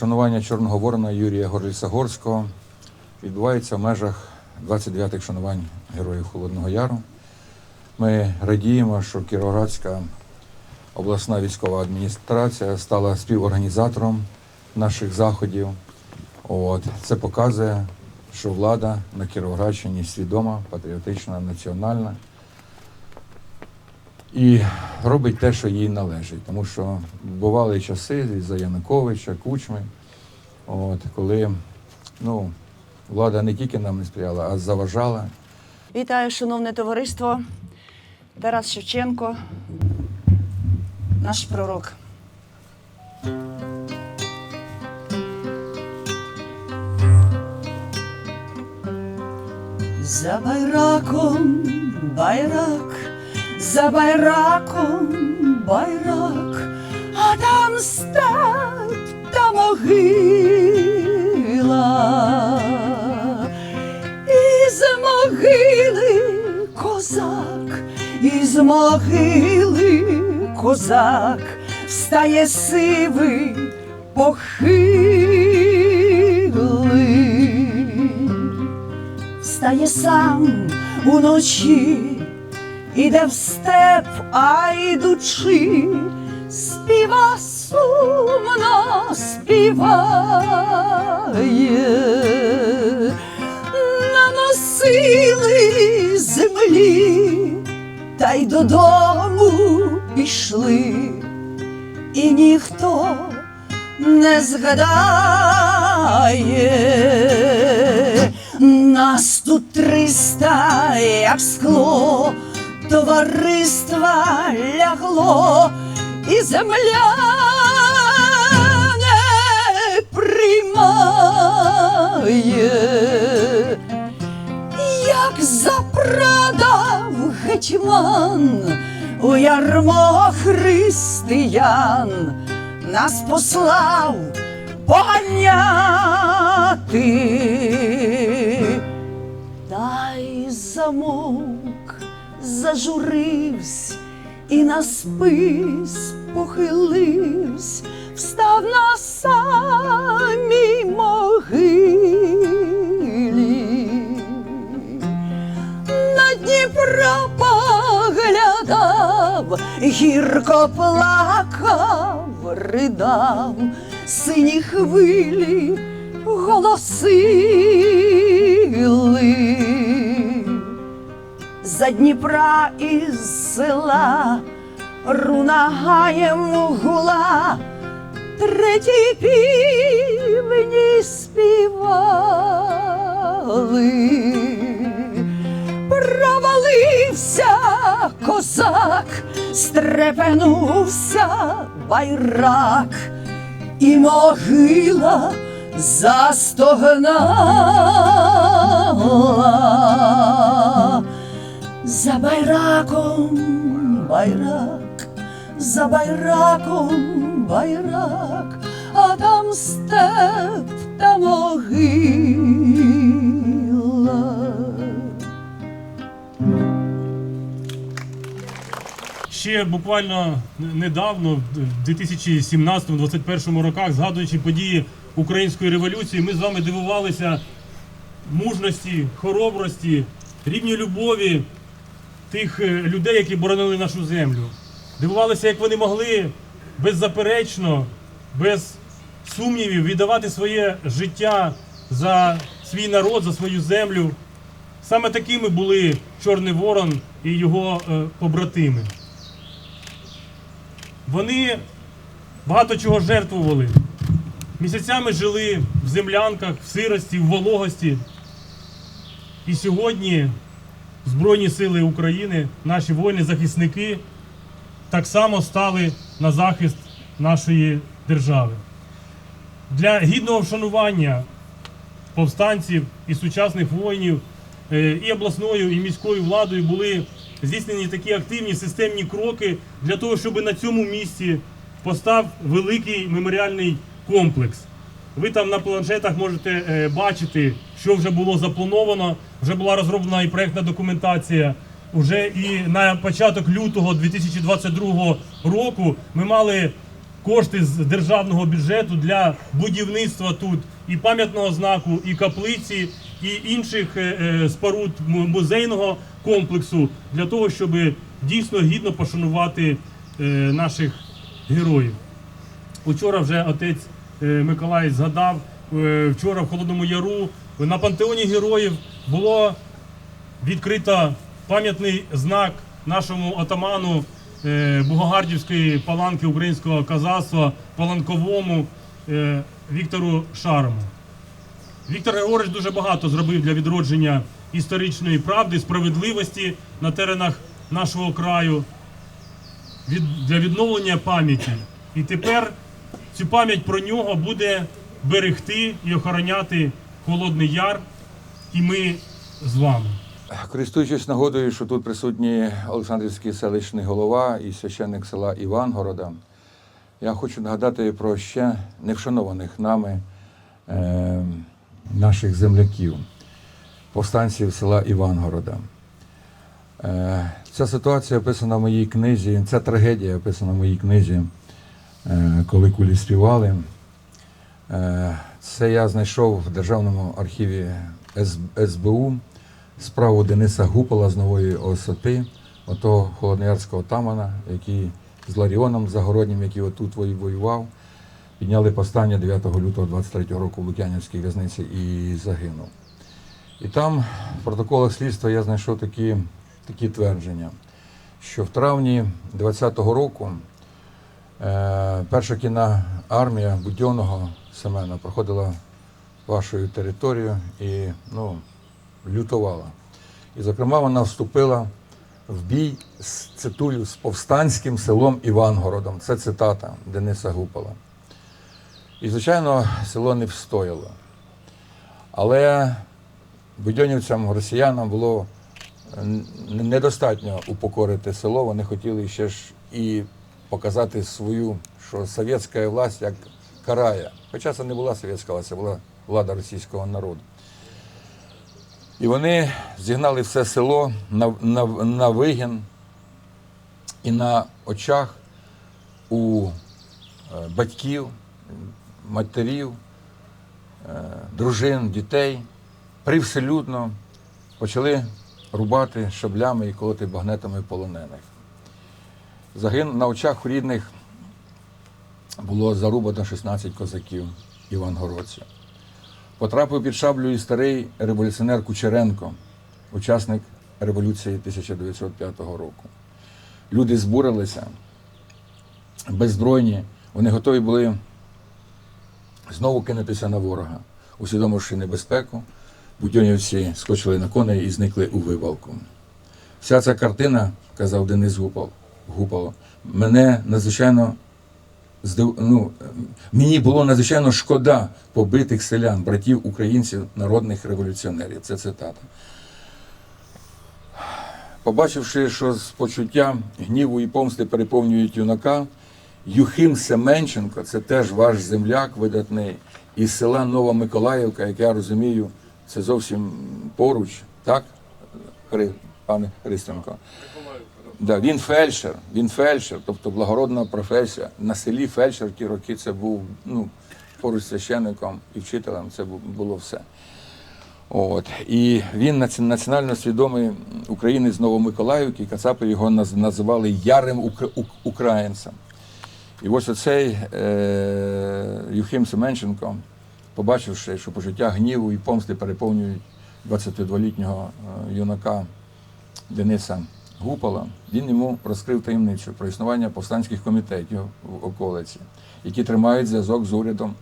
Вшанування Чорного Ворона Юрія Горліса-Горського відбувається в межах 29-х шанувань Героїв Холодного Яру. Ми радіємо, що Кіровоградська обласна військова адміністрація стала співорганізатором наших заходів. От. Це показує, що влада на Кіровоградщині свідома, патріотична, національна і робить те, що їй належить. Тому що бували часи за Януковича, Кучми, от, коли ну, влада не тільки нам не сприяла, а заважала. Вітаю, шановне товариство. Тарас Шевченко, наш пророк. За байраком байрак, за байраком байрак, а там та могила. Із могили козак, із могили козак, встає сивий похилий, встає сам уночі, іде в степ, а йдучи, співа сумно співає наносили землі, та й додому пішли, і ніхто не згадає. Нас тут триста, як скло, товариства лягло, і земля приймає. Як запрадав гетьман у ярмо християн, нас послав поганяти, та й замовк, зажуривсь і на спис похиливсь, встав на самій Дніпра гірко плакав, ридав, сині хвилі голосили. За Дніпра із села рунагаєм гула, третій півні співали. Провалився козак, стрепенувся байрак, і могила застогнала. За байраком байрак, за байраком байрак, а там степ та могила. Ще буквально недавно, в 2017-2021 роках, згадуючи події української революції, ми з вами дивувалися мужності, хоробрості, рівні любові тих е, людей, які боронили нашу землю. Дивувалися, як вони могли беззаперечно, без сумнівів віддавати своє життя за свій народ, за свою землю. Саме такими були Чорний Ворон і його е, побратими. Вони багато чого жертвували. Місяцями жили в землянках, в сирості, в вологості. І сьогодні Збройні сили України, наші воїни-захисники так само стали на захист нашої держави. Для гідного вшанування повстанців і сучасних воїнів е, і обласною, і міською владою були здійснені такі активні системні кроки для того, щоб на цьому місці постав великий меморіальний комплекс. Ви там на планшетах можете е, бачити, що вже було заплановано. Вже була розроблена і проєктна документація. Уже і на початок лютого 2022 року ми мали кошти з державного бюджету для будівництва тут і пам'ятного знаку, і каплиці, і інших е, е, споруд музейного комплексу для того, щоб дійсно гідно пошанувати е, наших героїв. Учора вже отець е, Миколай згадав, е, вчора в Холодному Яру на пантеоні героїв було відкрито пам'ятний знак нашому отаману Бугогардівської паланки українського казацтва Паланковому Віктору Шарому. Віктор Григорович дуже багато зробив для відродження історичної правди, справедливості на теренах нашого краю, від, для відновлення пам'яті. І тепер цю пам'ять про нього буде берегти і охороняти Холодний Яр, і ми з вами. Користуючись нагодою, що тут присутній Олександрівський селищний голова і священник села Івангорода, я хочу нагадати про ще невшанованих нами е, наших земляків, повстанців села Івангорода. Е, ця ситуація описана в моїй книзі, ця трагедія описана в моїй книзі, е, коли кулі співали. Е, Це я знайшов в Державному архіві СБУ справу Дениса Гупола з Нової Осоти, отого холодноярського тамана, який з Ларіоном Загороднім, який отут воював, підняли повстання 9 лютого 23 року в Лук'янівській в'язниці і загинув. І там в протоколах слідства я знайшов такі, такі твердження, що в травні 20-го року е, перша кінна армія Будьонного Семена проходила вашою територією і ну, лютувала. І, зокрема, вона вступила в бій з цитую з повстанським селом Івангородом. Це цитата Дениса Гупола. І, звичайно, село не встояло. Але будьонівцям, росіянам було е, недостатньо упокорити село. Вони хотіли ще ж і показати свою, що совєтська власть як карає. Хоча це не була совєтська власть, це була влада російського народу. І вони зігнали все село на, на, на вигін і на очах у е, батьків, матерів, е, дружин, дітей привселюдно почали рубати шаблями і колоти багнетами полонених. Загин на очах рідних було зарубано 16 козаків івангородців. Потрапив під шаблю і старий революціонер Кучеренко, учасник революції 1905 року. Люди збурилися, беззбройні, вони готові були знову кинутися на ворога, усвідомивши небезпеку, будьонівці скочили на коней і зникли у вивалку. Вся ця картина, казав Денис Гупал, Гупало, мене надзвичайно здив... ну, мені було надзвичайно шкода побитих селян, братів українців, народних революціонерів. Це цитата. Побачивши, що з почуттям гніву і помсти переповнюють юнака, Юхим Семенченко, це теж ваш земляк видатний, із села Нова Миколаївка, як я розумію, це зовсім поруч, так, Хри... пане Христенко? Да, він фельдшер, він фельдшер, тобто благородна професія. На селі фельдшер ті роки це був ну, поруч священником і вчителем, це було все. От. І він національно свідомий українець Новомиколаївки, Кацапи його наз- називали ярим ук- ук- українцем. І ось оцей е, Юхим Семенченко, побачивши, що почуття гніву і помсти переповнюють 22-літнього е, юнака Дениса Гупала, він йому розкрив таємницю про існування повстанських комітетів в околиці, які тримають зв'язок з урядом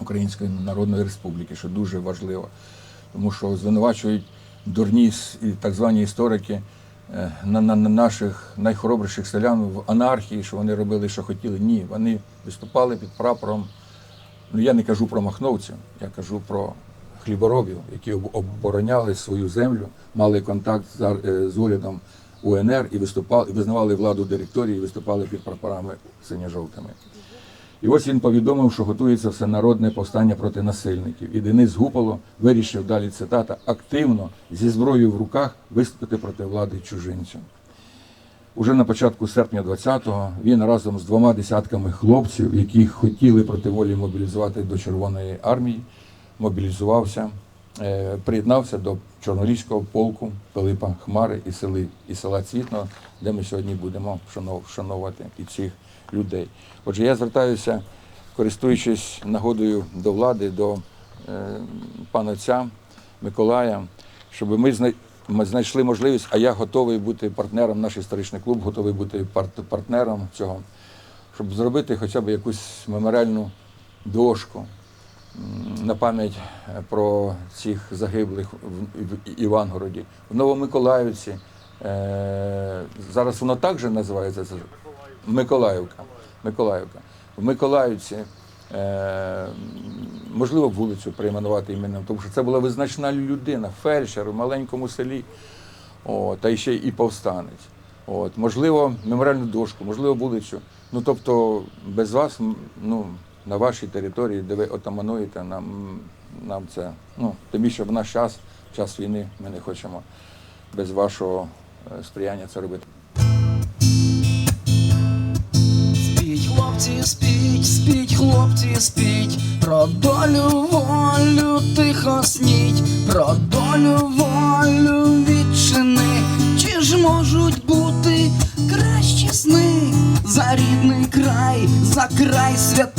Української Народної Республіки, що дуже важливо, тому що звинувачують дурні так звані історики на, на, на наших найхоробріших селян в анархії, що вони робили, що хотіли. Ні, вони виступали під прапором. Ну я не кажу про махновців, я кажу про хліборобів, які обороняли свою землю, мали контакт з, е, з урядом УНР і виступали, визнавали владу директорії, і виступали під прапорами синьо-жовтими. І ось він повідомив, що готується всенародне повстання проти насильників. І Денис Гупало вирішив далі цитата активно зі зброєю в руках виступити проти влади чужинців. Уже на початку серпня 20-го він разом з двома десятками хлопців, які хотіли проти волі мобілізувати до Червоної армії, мобілізувався, приєднався до Чорноліського полку Пилипа Хмари і сели і села Цвітного, де ми сьогодні будемо вшанов- вшановувати і цих людей. Отже, я звертаюся, користуючись нагодою до влади, до е, пана отця Миколая, щоб ми ми знайшли можливість, а я готовий бути партнером, наш історичний клуб готовий бути пар- партнером цього, щоб зробити хоча б якусь меморіальну дошку на пам'ять е, про цих загиблих в, Івангороді, в Новомиколаївці. Е, зараз воно так же називається Миколаївка. Миколаївка. В Миколаївці е, можливо вулицю перейменувати іменем, тому що це була визначна людина, фельдшер в маленькому селі, о, та ще і повстанець. От, можливо, меморіальну дошку, можливо, вулицю. Ну тобто, без вас, ну, на вашій території, де ви отамануєте, нам, нам це, ну, тим більше в наш час, час війни, ми не хочемо без вашого е, сприяння це робити. Спіть, хлопці, спіть, спіть, хлопці, спіть, про долю волю тихо сніть, про долю волю відчини, чи ж можуть бути кращі сни? За рідний край, за край святий,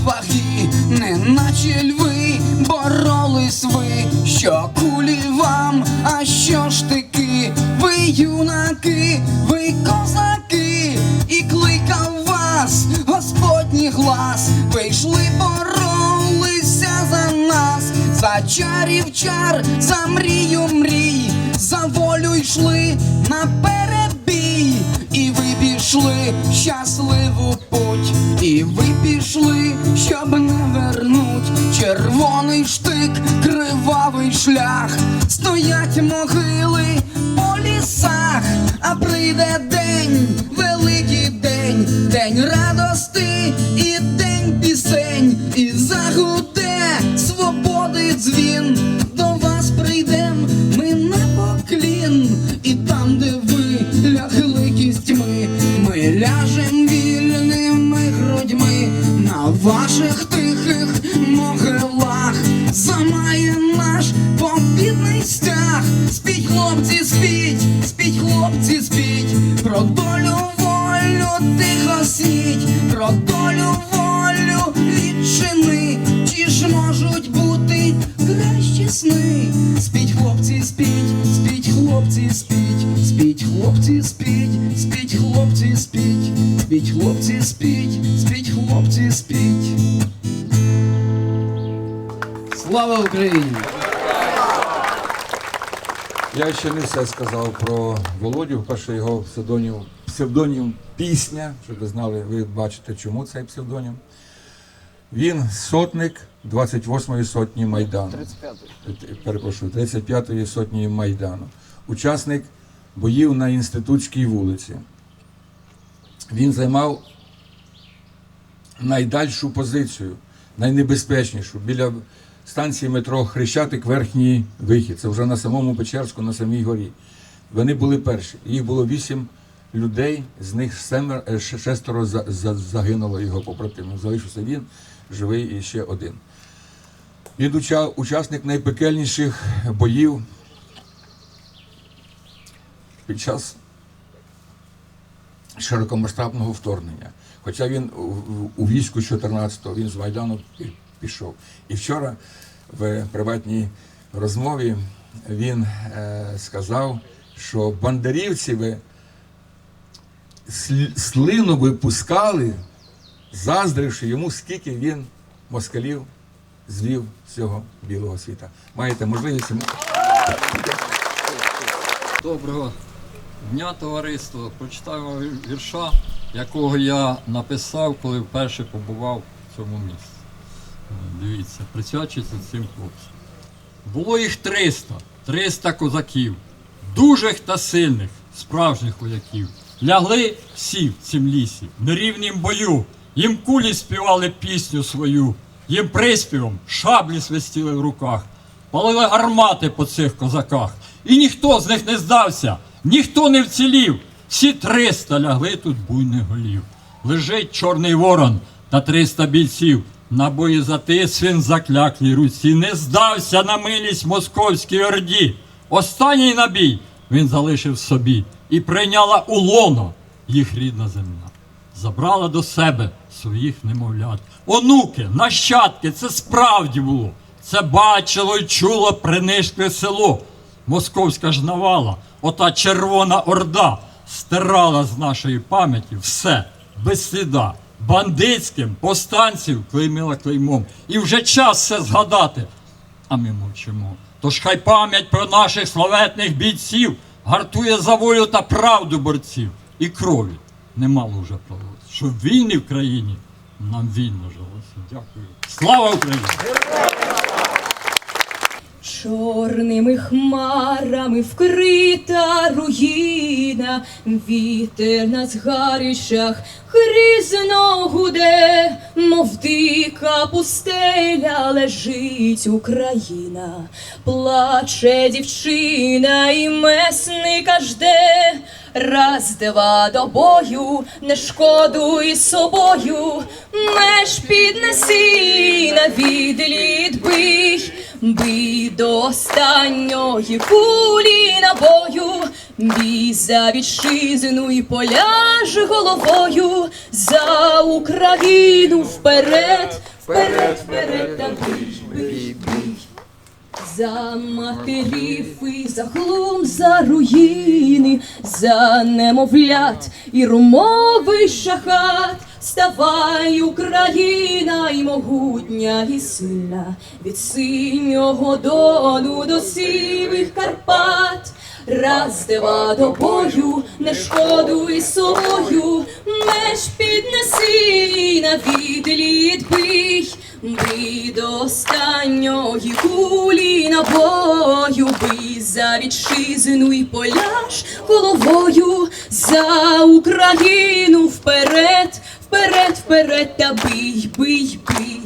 і без не наче льви, боролись ви, що кулі вам, а що ж таки, ви юнаки, ви козаки, і кликав вас Господній глас, ви йшли, боролися за нас, за чарів чар, за мрію мрій, за волю йшли на перебій, і пішли щасливу путь, і ви пішли, щоб не вернуть червоний штик, кривавий шлях, стоять могили по лісах, а прийде день, великий день, день радости хлопці, спіть, спіть, хлопці, спіть, спіть, хлопці, спіть, спіть, хлопці, спіть. Слава Україні! Я ще не все сказав про Володю. Перше його псевдонім, псевдонім пісня, щоб ви знали, ви бачите, чому цей псевдонім. Він сотник 28-ї сотні Майдану. 35-ї. Перепрошую, 35-ї сотні Майдану. Учасник боїв на інститутській вулиці. Він займав найдальшу позицію, найнебезпечнішу біля станції метро Хрещатик, верхній вихід. Це вже на самому Печерську, на самій горі. Вони були перші. Їх було вісім людей, з них семер, е, шестеро за- за- загинуло його побратимів. Залишився він, живий і ще один. Він учасник найпекельніших боїв під час широкомасштабного вторгнення. Хоча він у, війську 14-го, він з Майдану пішов. І вчора в приватній розмові він е, сказав, що бандерівці ви слину випускали, заздривши йому, скільки він москалів звів цього білого світа. Маєте можливість Доброго дня, товариство. Прочитаю вірша якого я написав, коли вперше побував в цьому місці. Дивіться, присвячується цим хлопцям. Було їх 300, 300 козаків, дужих та сильних, справжніх вояків. Лягли всі в цім лісі, в нерівнім бою. Їм кулі співали пісню свою, їм приспівом шаблі свистіли в руках, палили гармати по цих козаках. І ніхто з них не здався, ніхто не вцілів. Всі 300 лягли тут буйних голів. Лежить чорний ворон та 300 бійців. На боєзатис він в закляклій руці не здався на милість московській орді. Останній набій він залишив собі і прийняла у їх рідна земля. Забрала до себе своїх немовлят. Онуки, нащадки, це справді було. Це бачило й чуло принишкле село. Московська ж навала, ота червона орда, стирала з нашої пам'яті все без сліда. Бандитським повстанців клеймила клеймом. І вже час все згадати. А ми мовчимо. Тож хай пам'ять про наших славетних бійців гартує за волю та правду борців. І крові немало вже пролилось. Щоб війни в країні нам вільно жилося. Дякую. Слава Україні! Чорними хмарами вкрита руїна, вітер на згарищах грізно гуде, мов дика пустеля лежить Україна, плаче дівчина і месника жде. Раз, два до бою, не шкодуй собою, меж піднеси на відліт бий, бий до останньої кулі набою, бій за вітчизну і поляж головою, за Україну вперед, вперед, вперед, та бий, бий, бий. За матерів і за глум, за руїни, за немовлят і румовий шахат. Ставай, Україна, і могутня, і сильна, від синього дону до сивих Карпат. Раз, два до бою, не шкодуй собою, меж піднеси на відліт бий, бий до останньої кулі набою, бий за вітчизну і поляж головою, за Україну вперед, вперед, вперед, та бий, бий, бий.